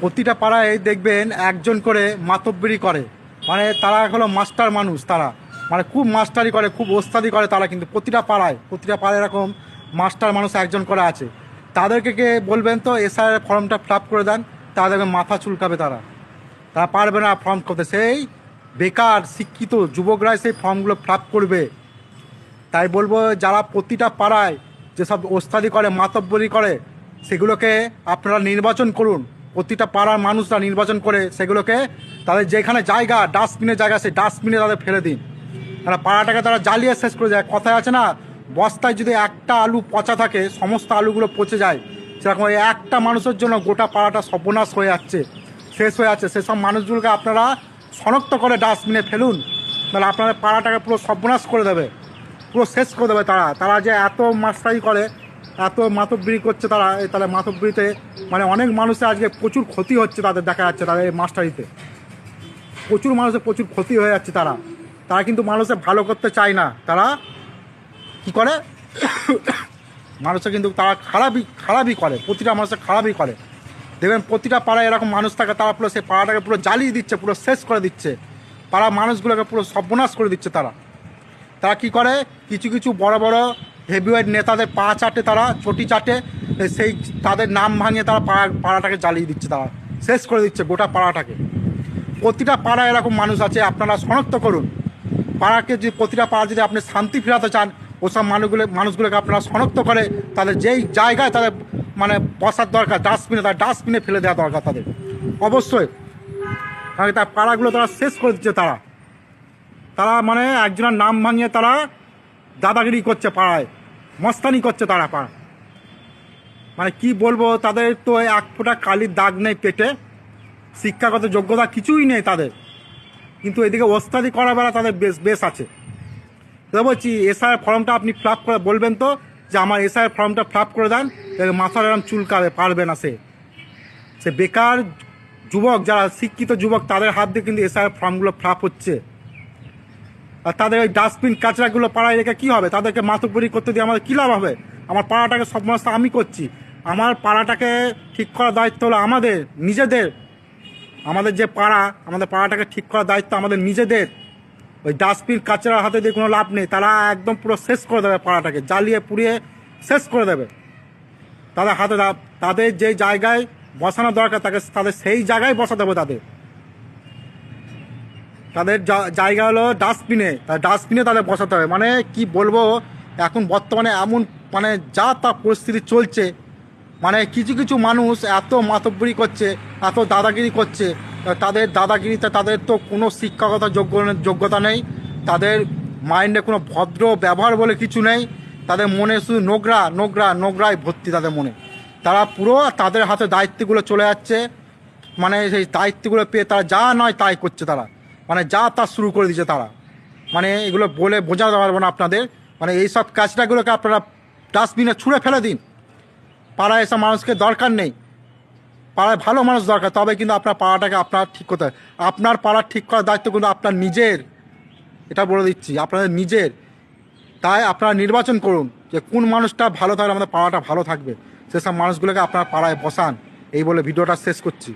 প্রতিটা পাড়ায় দেখবেন একজন করে মাতব্বরি করে। মানে তারা হলো মাস্টার মানুষ তারা। মানে খুব মাস্টারি করে, খুব ওস্তাদি করে তারা কিন্তু প্রতিটা পাড়ায়। প্রতিটা পাড়ায় এরকম মাস্টার মানুষ একজন করে আছে। তাদেরকে কে বলবেন তো এসআর ফর্মটা ফিল করে দেন, তাদেরকে মাথা চুলকাবে তারা। তারা পারবে না ফর্ম করতে। সেই বেকার, শিক্ষিত যুবকরাই সেই ফর্মগুলো ফিল করবে। তাই বলব যারা প্রতিটা পাড়ায় যেসব ওস্তাদি করে, মাতব্বরি করে, সেগুলোকে আপনারা নির্বাচন করুন। প্রতিটা পাড়ার মানুষরা নির্বাচন করে সেগুলোকে তাদের যেখানে জায়গা ডাস্টবিনের জায়গা, সেই ডাস্টবিনে তাদের ফেলে দিন। তারা পাড়াটাকে তারা জ্বালিয়ে শেষ করে যায় কথায় আছে না, বস্তায় যদি একটা আলু পচা থাকে, সমস্ত আলুগুলো পচে যায়। সেরকম এই একটা মানুষের জন্য গোটা পাড়াটা সর্বনাশ হয়ে যাচ্ছে, শেষ হয়ে যাচ্ছে। সেসব মানুষগুলোকে আপনারা শনাক্ত করে ডাস্টবিনে ফেলুন। তাহলে আপনাদের পাড়াটাকে পুরো সর্বনাশ করে দেবে। পুরো শেষ করে দেবে তারা। তারা যে এত মাস্টারি করে এত মাতব্বরি করছে তারা তাহলে মাতব্বরিতে মানে অনেক মানুষের আজকে প্রচুর ক্ষতি হচ্ছে তাদের দেখা যাচ্ছে তাদের এই মাস্টারিতে। প্রচুর মানুষের প্রচুর ক্ষতি হয়ে যাচ্ছে তারা। তারা কিন্তু মানুষের ভালো করতে চায় না। তারা কি করে? মানুষের কিন্তু তারা খারাপই খারাপই করে। প্রতিটা মানুষের খারাপই করে। দেখবেন প্রতিটা পাড়ায় এরকম মানুষ থাকে, তারা পুরো সেই পাড়াটাকে পুরো জ্বালিয়ে দিচ্ছে, পুরো শেষ করে দিচ্ছে। পাড়ার মানুষগুলোকে পুরো সর্বনাশ করে দিচ্ছে তারা। তারা কি করে? কিছু কিছু বড় বড় হেভিওয়েট নেতাদের পা চাটে তারা, চটি চাটে, সেই তাদের নাম ভাঙিয়ে তারা পাড়া পাড়াটাকে জ্বালিয়ে দিচ্ছে তারা। শেষ করে দিচ্ছে গোটা পাড়াটাকে। প্রতিটা পাড়া এরকম মানুষ আছে, আপনারা শনাক্ত করুন। পাড়াকে যে প্রতিটা পাড়া যদি আপনি শান্তি ফেরাতে চান, ওসব মানুষগুলো, মানুষগুলোকে আপনারা শনাক্ত করে তাদের যেই জায়গায় তাদের মানে বসার দরকার, ডাস্টবিনে তার ডাস্টবিনে ফেলে দেওয়া দরকার তাদের। অবশ্যই। তার পাড়াগুলো তারা শেষ করে দিচ্ছে তারা। তারা মানে একজনের নাম ভাঙিয়ে তারা দাদাগিরি করছে পাড়ায়, মস্তানি করছে তারা পাড়া মানে কি বলব, তাদের তো এক ফোঁটা কালির দাগ নেই পেটে, শিক্ষাগত যোগ্যতা কিছুই নেই তাদের। কিন্তু এদিকে ওস্তাদি করা বেলা তাদের বেশ বেশ আছে। তো বলছি এসআই ফর্মটা আপনি ফ্লাপ করে বলবেন তো, যে আমার এসআই ফর্মটা ফ্লাপ করে দেন মাথার এরম চুলকাবে, পারবে না সে। সে বেকার যুবক, যারা শিক্ষিত যুবক, তাদের হাত দিয়ে কিন্তু এসআই ফর্মগুলো ফ্লাপ হচ্ছে। আর তাদের ওই ডাস্টবিন কাঁচরাগুলো পাড়ায় রেখে কী হবে? তাদেরকে মাথুপুরি করতে দিয়ে আমাদের কী লাভ হবে? আমার পাড়াটাকে সমস্ত আমি করছি। আমার পাড়াটাকে ঠিক করার দায়িত্ব হলো আমাদের, নিজেদের। আমাদের যে পাড়া, আমাদের পাড়াটাকে ঠিক করার দায়িত্ব আমাদের নিজেদের। ওই ডাস্টবিন কাচড়ার হাতে দিয়ে কোনো লাভ নেই। তারা একদম পুরো শেষ করে দেবে পাড়াটাকে, জ্বালিয়ে পুড়িয়ে শেষ করে দেবে। তাদের হাতে তাদের যে জায়গায় বসানো দরকার, তাকে তাদের সেই জায়গায় বসাতে হবে তাদের। তাদের জায়গা হলো ডাস্টবিনে তার ডাস্টবিনে তাদের বসাতে হবে। মানে কি বলব, এখন বর্তমানে এমন মানে যা তা পরিস্থিতি চলছে মানে কিছু কিছু মানুষ এত মাতব্বরি করছে, এত দাদাগিরি করছে তাদের দাদাগিরিতে তাদের তো কোনো শিক্ষাগত যোগ্য যোগ্যতা নেই। তাদের মাইন্ডে কোনো ভদ্র ব্যবহার বলে কিছু নেই। তাদের মনে শুধু নোংরা নোংরা নোংরায় ভর্তি তাদের মনে। তারা পুরো তাদের হাতে দায়িত্বগুলো চলে যাচ্ছে। মানে সেই দায়িত্বগুলো পেয়ে তারা যা নয় তাই করছে তারা। মানে যা তা শুরু করে দিচ্ছে তারা। মানে এগুলো বলে বোঝাতে পারব না আপনাদের। মানে এইসব কাজটাগুলোকে আপনারা ডাস্টবিনে ছুঁড়ে ফেলে দিন। পাড়ায় এসব মানুষকে দরকার নেই। পাড়ায় ভালো মানুষ দরকার, তবে কিন্তু আপনার পাড়াটাকে আপনার ঠিক করতে আপনার পাড়া ঠিক করার দায়িত্ব কিন্তু আপনার নিজের। এটা বলে দিচ্ছি, আপনাদের নিজের। তাই আপনারা নির্বাচন করুন যে কোন মানুষটা ভালো থাকলে আমাদের পাড়াটা ভালো থাকবে। সেসব মানুষগুলোকে আপনার পাড়ায় বসান। এই বলে ভিডিওটা শেষ করছি।